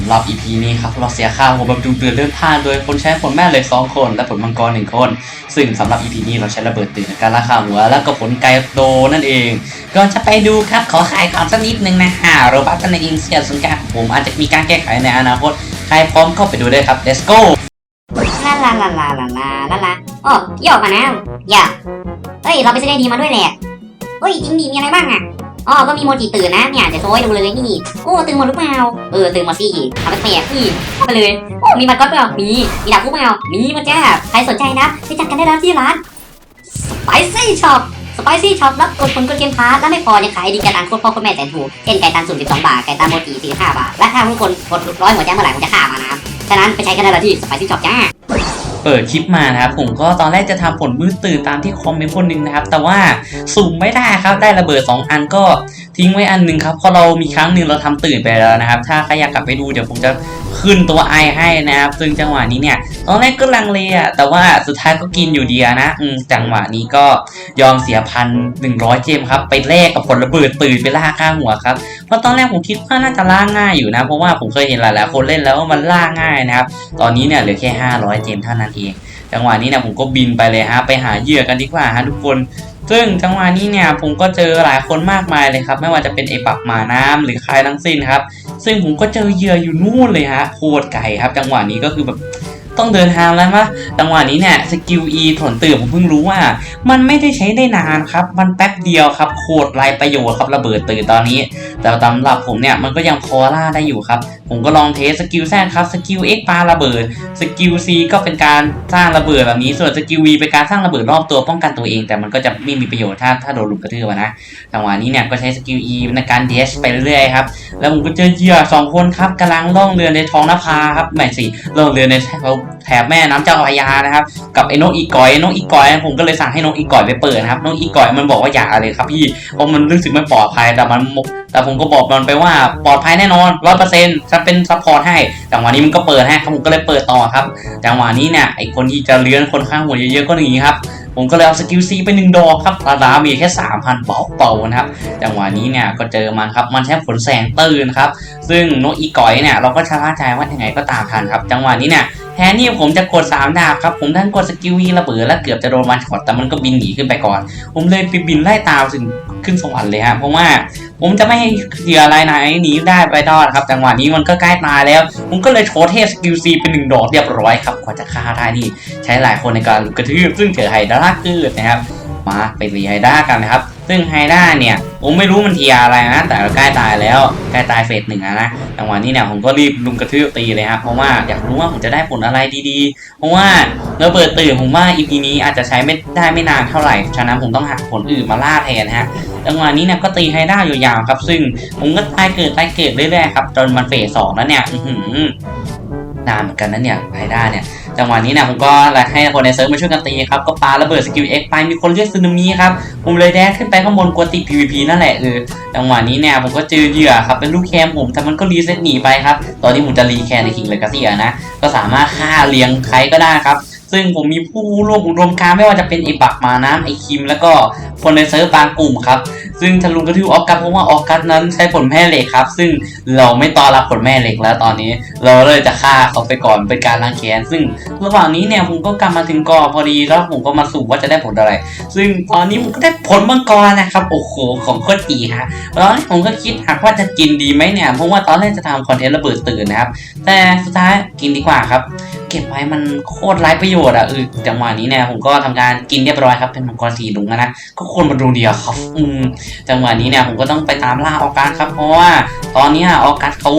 ำหรับ EP นี้ครับเราเสียค่าหัวแบบดูเดือดเลือดพลานโดยคนใช้ผลแม่เหล็กสองคน และผลมังกรหนึ่งคน ซึ่งสำหรับ EP นี้เราใช้ระเบิดตื่นในการล่าค่าหัว และก็ผลไกโดนั่นเองก่อนจะไปดูครับขอขายก่อนสักนิดนึงนะฮะโรบัสในอินเซียส่วนการผมอาจจะมีการแก้ไขในอนาคตใครพร้อมก็ไปดูได้ครับ let's go ลาลาลาลาลาลาลาลาโอ้โยกมาแล้วอย่าเฮ้ยเราไปซื้อไอดีมาด้วยแหละเฮ้ยจริงดีมีอะไรบ้างอะ อ๋อก็มีโมจิตื่นนะเนี่ยจะโชว์ให้ดูเลยนี่โอ้ตื่นหมดหรือเปล่าเออตื่นหมดสิทำเป็นแปลกนี่ไปเลยโอ้มีบัตรก๊อตเปล่ามีมีดาบคู่เปล่ามีมาจ้าใครสนใจนะไปจัดกันได้แล้วที่ร้าน Spicy Shop Spicy Shop รับกดผลกดเกมพาร์ทแล้วไม่พอยังขายดีกระตันโคตรพ่อโคตรแม่แสนถูกเช่นไก่ตันสุ่ม12 บาท ไก่ตันโมจิ45บาท และถ้าทุกคนกดร้อยหัวใจเมื่อไหร่ผมจะฆ่ามานะครับฉะนั้นไปใช้กันได้แล้วที่ Spicy Shop จ้า เปิดคลิปมานะครับผมก็ตอนแรกจะทำผลมือตื่นตามที่คอมเมนต์คนหนึ่งนะครับ แต่ว่าสุ่มไม่ได้ครับได้ระเบิด 2 อันก็ ทิ้งไว้อันหนึ่งครับเพราะเรามีครั้งหนึ่งเราทำตื่นไปแล้วนะครับ ถ้าใครอยากกลับไปดูเดี๋ยวผมจะขึ้นตัวไอให้นะครับ ซึ่งจังหวะนี้เนี่ยตอนแรกก็ลังเลอะแต่ว่าสุดท้ายก็กินอยู่ดีนะอืจังหวะนี้ก็ยอมเสียพันหนึ่งร้อยเจมครับ ไปแลกกับผลระเบิดตื่นไปล่าข้างหัวครับเพราะตอนแรกผมคิดว่าน่าจะล่าง่ายอยู่นะ เพราะว่าผมเคยเห็นหลายๆคนเล่นแล้วว่ามันล่าง่ายนะครับ ตอนนี้เนี่ยเหลือแค่500เจมเท่านั้นเองจังหวะนี้เนี่ยผมก็บินไปเลยฮะไปหาเหยื่อกันดีกว่าฮะทุกคน ซึ่งจังหวะนี้เนี่ยผมก็เจอหลายคนมากมายเลยครับ ไม่ว่าจะเป็นไอปักหมาน้ำหรือใครทั้งสิ้นครับ ซึ่งผมก็เจอเหยื่ออยู่นู่นเลยฮะโคตรไก่ครับ จังหวะนี้ก็คือแบบต้องเดินทางแล้วมะจังหวะนี้เนี่ยสกิล E ถอนตื่นผมเพิ่งรู้ว่า มันไม่ได้ใช้ได้นานครับ มันแป๊บเดียวครับ โคตรไรประโยชน์ครับระเบิดตื่นตอนนี้ แต่สำหรับผมเนี่ยมันก็ยังพอล่าได้อยู่ครับ ผมก็ลองเทสสกิลแซครับสกิล X ปาระเบิดสกิล C ก็เป็นการสร้างระเบิดแบบนี้ส่วนสกิล V เป็นการสร้างระเบิดรอบตัวป้องกันตัวเอง แต่มันก็จะไม่มีประโยชน์ถ้าถ้าโดนลุมกระทืบอะนะจังหวะนี้เนี่ยก็ใช้สกิล E ในการเดชไปเรื่อยๆครับแล้วผมก็เจอเหยื่อสองคนครับกำลังล่องเรือในท้องนภาครับไม่สิล่องเรือในแถบแม่น้ำเจ้าพยานะครับกับไอ้นกอีกอยไอโนกอีกอยผมก็เลยสั่งให้นกอีกอยไปเปิดครับนกอีกอยมันบอกว่าอย่าเลยครับพี่เพราะมันรู้สึกไม่ปลอดภัยแต่มันแต่ผมก็บอกมันไปว่าปลอดภัยแน่นอนร้อยเปอร์เซ็นต์จะเป็นซัพพอร์ตให้ จังหวะนี้มันก็เปิดให้ครับผมก็เลยเปิดต่อครับ จังหวะนี้เนี่ยไอคนที่จะเลื้อนคนข้างหัวเยอะๆก็หนีครับผมก็เลยเอาสกิลซีไปหนึ่งดอกครับราดามีแค่3,000เป่าๆนะครับ จังหวะนี้เนี่ยก็เจอมันครับ มันใช้ผลแสงตื่นครับ ซึ่งนกอีก่อยเนี่ยเราก็ชะล่าใจว่ายังไงก็ตามทันครับ จังหวะนี้เนี่ยแทนที่ผมจะกด3ดาบครับ ผมดันกดสกิลวีระเบิดแล้วเกือบจะโดนวันช็อตแต่มันก็บินหนีขึ้นไปก่อน ผมเลยไปบินไล่ตามถึงขึ้นสวรรค์เลยฮะเพราะว่า ผมจะไม่ให้เหยื่ออะไรไหนหนีได้ไปรอดครับจังหวะนี้มันก็ใกล้ตายแล้ว ผมก็เลยโชว์เทสสกิลซีเป็นหนึ่งดอกเรียบร้อยครับกว่าจะฆ่าได้นี่ใช้หลายคนในการกระทืบซึ่งเจอไฮดราเกิดนะครับ มาไปรีไฮด้ากันนะครับ ซึ่งไฮด้าเนี่ยผมไม่รู้มันเทียอะไรนะ แต่ใกล้ตายแล้วใกล้ตายเฟสหนึ่งนะจังหวะนี้เนี่ยผมก็รีบลุมกระทืบตีเลยครับเพราะว่าอยากรู้ว่าผมจะได้ผลอะไรดีๆ เพราะว่าระเบิดตื่นผมว่าอีพีนี้อาจจะใช้ไม่ได้ไม่นานเท่าไหร่ฉะนั้นผมต้องหาผลอื่นมาล่าแทนฮะจังหวะนี้เนี่ยก็ตีไฮด้าอยู่ยาวครับ ซึ่งผมก็ตายเกิดตายเกิดเรื่อยๆครับจนมันเฟสสองแล้วเนี่ยนานเหมือนกันนะเนี่ยไฮด้าเนี่ย จังหวะนี้เนี่ยผมก็ให้คนในเซิร์ฟมาช่วยกันตีครับก็ปาระเบิดสกิลเอ็กไปมีคนเรียกซึนามิครับผมเลยแดกขึ้นไปข้างบนกลัวติด PVP นั่นแหละเออจังหวะนี้เนี่ยผมก็เจอเหยื่อครับเป็นลูกแคมผมแต่มันก็รีเซ็ตหนีไปครับตอนนี้ผมจะรีแคนในคิงเลยกาเซียนะก็สามารถฆ่าเลี้ยงใครก็ได้ครับซึ่งผมมีผู้ร่วมอุดมการ์ไม่ว่าจะเป็นไอ้บักมาน้ำไอ้คิม แล้วก็คนในเซิร์ฟบางกลุ่มครับ ซึ่งทะลุกระทืบออกัสเพราะว่าออกัสนั้นใช้ผลแม่เหล็กครับ ซึ่งเราไม่ต้อนรับผลแม่เหล็กแล้วตอนนี้ เราเลยจะฆ่าเขาไปก่อนเป็นการล้างแค้นซึ่งระหว่างนี้เนี่ยผมก็กลับมาถึงกาะพอดีแล้วผมก็มาสุ่ว่าจะได้ผลอะไร ซึ่งตอนนี้ผมก็ได้ผลมังกรนะครับโอ้โหของโคตรดีฮะแล้วผมก็คิดหากว่าจะกินดีไหมเนี่ยเพราะว่าตอนแรกจะทำคอนเทนต์ระเบิดตื่นนะครับแต่สุดท้ายกินดีกว่าครับเก็บไว้มันโคตรไร้ประโยชน์อะเออจังหวะนี้เนี่ยผมก็ทำการกินเรียบร้อยครับเป็นมังกรสีลุงนะก็คนมาดูเดียวครับอืมจังหวะนี้เนี่ยผมก็ต้องไปตามล่าออกัสครับ เพราะว่าตอนนี้ออกัสเขา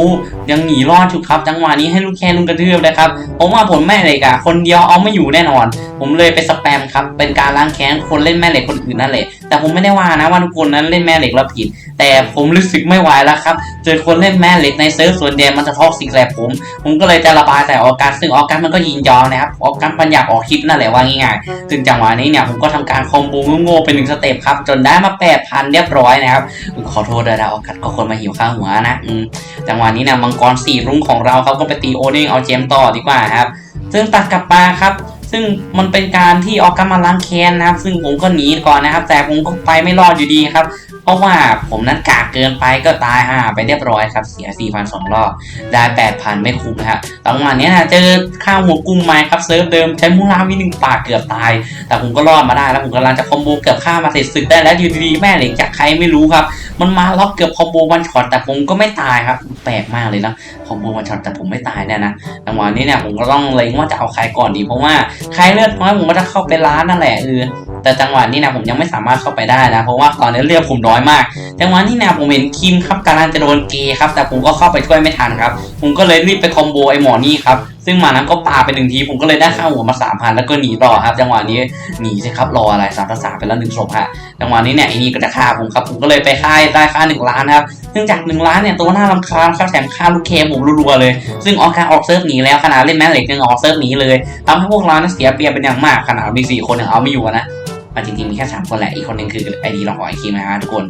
ยังหนีรอดอยู่ครับ จังหวะนี้ให้ลูกแค่ลุงกระทืบเลยครับผมว่าผลแม่เหล็กอะคนเดียวเอาไม่อยู่แน่นอน ผมเลยไปสแปมครับเป็นการล้างแค้นคนเล่นแม่เหล็กคนอื่นนั่นแหละแต่ผมไม่ได้ว่านะว่าทุกคนนั้นเล่นแม่เหล็กแล้วผิด แต่ผมรู้สึกไม่ไหวแล้วครับเจอคนเล่นแม่เหล็กในเซิร์ฟส่วนเดียมันจะท็อกซิกแหลผม ผมก็เลยจะระบายแต่ออกัสซึ่งออกัสมันก็ยินยอมนะครับออกัสมันอยากออกคลิปนั่นแหละว่าง่ายๆซึ่งจังหวะนี้เนี่ยผมก็ทำการคอมโบโง่ๆเป็นหนึ่งสเต็ปครับจนได้มาแปดพันเรียบร้อยนะครับขอโทษด้วยนะออกัสก็คนมาหิวข้าวหัวนะอืมจังหวะนี้นะมังกรสี่รุ่งของเราเขาก็ไปตีโอเด้งเอาเจมต่อดีกว่าครับ ซึ่งตัดกลับมาครับ ซึ่งมันเป็นการที่ออกกำมาล้างแค้นนะครับ ซึ่งผมก็หนีก่อนนะครับ แต่ผมก็ไปไม่รอดอยู่ดีครับ ราะว่าผมนั้นกากเกินไปก็ตายห่าไปเรียบร้อยครับเสีย 4,000สองรอบ ได้ 8,000 ไม่คุ้มนะฮะตอนวันนี้นะเจอข้าวหัวกุ้งไม้ครับเซิร์ฟเดิมใช้มูลาวิหนึ่งปากเกือบตาย แต่ผมก็รอดมาได้แล้วผมกำลังจะคอมโบเกือบฆ่ามาเสร็จศึกได้แล้วอยู่ดีๆแม่เหล็กจากใครไม่รู้ครับ มันมาล็อกเกือบคอมโบวันช็อตแต่ผมก็ไม่ตายครับแปลกมากเลยนะคอมโบวันช็อตแต่ผมไม่ตายเนี่ยนะจังหวะนี้เนี่ยผมก็ต้องเล็งว่าจะเอาใครก่อนดีเพราะว่าใครเลือดน้อยผมก็จะเข้าไปร้านนั่นแหละเออ แต่จังหวะนี้นะผมยังไม่สามารถเข้าไปได้นะเพราะว่าตอนนี้เลือดผมน้อยมากจังหวะนี้นี่ยผมเห็นคิมครับกำลังจะโดนเกย์ครับ แต่ผมก็เข้าไปช่วยไม่ทันครับ ผมก็เลยรีบไปคอมโบไอหมอนี่ครับซึ่งหมานั้นก็ปาไปหนึ่งทีผมก็เลยได้ข้าหัวมาสามพันแล้วก็หนีต่อครับ จังหวะนี้หนีสิครับรออะไรสามภาษามไปแล้วหนึ่งศพฮะจังหวะนี้เนี่ยไอ้นี่ก็จะฆ่าผมครับผมก็เลยไปฆ่าได้ค่าหนึ่งล้านครับเนื่องจากหนึ่งล้านเนี่ยตัวหน้ารำคาญครับแถมฆ่าลูกเคมผมรัวๆเลย ซึ่งออกการออกเซิร์ฟหนีแล้วขนาดเล่นแม่เหล็กยังออกเซิร์ฟหนีเลยทำให้พวกเรานั้นเสียเปรียบเป็นอย่างมากขนาดมีสี่คนยังเอาไม่อยู่นะ อ่จริงๆมีแค่สามคนแหละอีกคนหนึ่งคือไอดีเราของไอคิมนะฮะทุกคน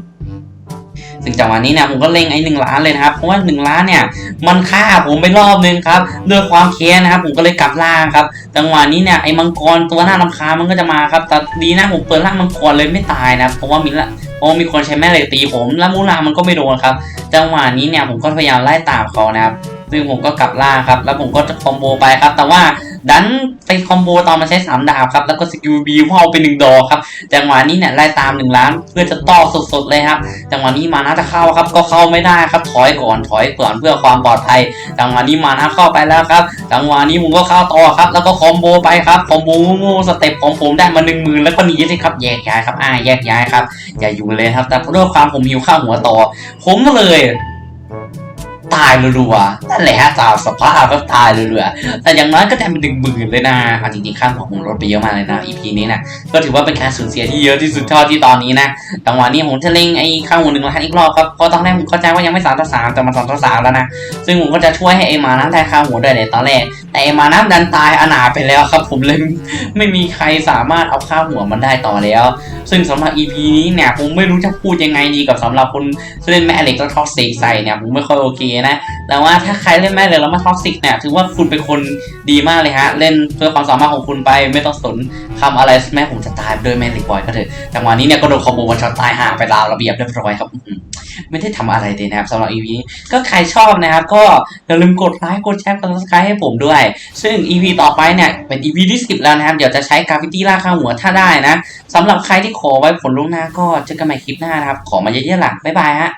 ซึ่งจังหวะนี้เนี่ยผมก็เล็งไอ้หนึ่งล้านเลยนะครับเพราะว่าหนึ่งล้านเนี่ย มันฆ่าผมไปรอบนึงครับด้วยความแค้นนะครับ ผมก็เลยกลับล่างครับ จังหวะนี้เนี่ยไอ้มังกรตัวหน้ารำคามันก็จะมาครับแต่ดีนะผมเปิดร่างมังกรเลยไม่ตายนะเพราะว่ามีละเพราะมีคนใช้แม่เหล็กตีผม แล้วมูลามันก็ไม่โดนครับ จังหวะนี้เนี่ยผมก็พยายามไล่ตามเขานะครับซึ่งผมก็กลับล่างครับ แล้วผมก็จะคอมโบไปครับ แต่ว่า ดันไปคอมโบตอนมันใช้สามดาบครับ แล้วก็สกิลบีพ่อไปหนึ่งดอกครับจังหวะนี้เนี่ยไล่ตามหนึ่งล้านเพื่อจะต่อสดๆเลยครับจังหวะนี้มานะจะเข้าครับ ก็เข้าไม่ได้ครับ ถอยก่อนถอยก่อนเพื่อความปลอดภัยจังหวะนี้มานะเข้าไปแล้วครับจังหวะนี้ผมก็เข้าต่อครับ แล้วก็คอมโบไปครับคอมโบง่ๆสเต็ปของผมได้มาหนึ่งหมื่นแล้วก็หนีสิครับแยกย้ายครับอ่าแยกย้ายครับอย่าอยู่เลยครับ แต่ด้วยความผมหิวข้าวหัวต่อ ผมเลย ตายรัวๆนั่นแหละฮะตามสภาพก็ตายรัวๆแต่อย่างน้อยก็ได้เป็นหนึ่งหมื่นเลยนะเอาจริงๆข้างของผมลดไปเยอะมากเลยนะ EP นี้นะก็ถือว่าเป็นการสูญเสียที่เยอะที่สุดเท่าที่ตอนนี้นะจังหวะนี้ผมจะเล็งไอ้ข้างหัวหนึ่งล้านอีกรอบครับเพราะตอนแรกผมเข้าใจว่ายังไม่สามต่อสามแต่มาสองต่อสามแล้วนะซึ่งผมก็จะช่วยให้ไอ้หมานั้นได้ข้างหัวด้วยในตอนแรก ไอ้มานั้ำดันตายอนาไปแล้วครับ ผมเลยไม่มีใครสามารถเอาข้าวหัวมันได้ต่อแล้ว ซึ่งสำหรับ EP นี้เนี่ยผมไม่รู้จะพูดยังไงดีกับสำหรับคนที่เล่นแม่เหล็กแล้วท็อกซิกใส่เนี่ยผมไม่ค่อยโอเคนะ แต่ว่าถ้าใครเล่นแม่เล็กแล้วมาท็อกซิกเนี่ยถือว่าคุณเป็นคนดีมากเลยฮะ เล่นเพื่อความสามารถของคุณไปไม่ต้องสนทำอะไรแม่ผมจะตายด้วยแม่เหล็กบอยก็เถอะจังหวะนี้เนี่ยก็โดนคอมโบวันช็อตตายห่าไปราวระเบียบเรียบร้อยครับไม่ได้ทำอะไรเลยนะครับสำหรับ EP นี้ก็ใครชอบนะครับ ก็อย่าลืมกดไลค์กดแชร์กด subscribe ให้ผมด้วย ซึ่ง EP ต่อไปเนี่ยเป็น EP ที่10แล้วนะครับ เดี๋ยวจะใช้กราฟิตี้ล่าข้าหัวถ้าได้นะสำหรับใครที่ขอไว้ผลล่วงหน้าก็เจอกันใหม่คลิปหน้านะครับ ขอมาเยอะๆหลังบ๊ายบายฮะ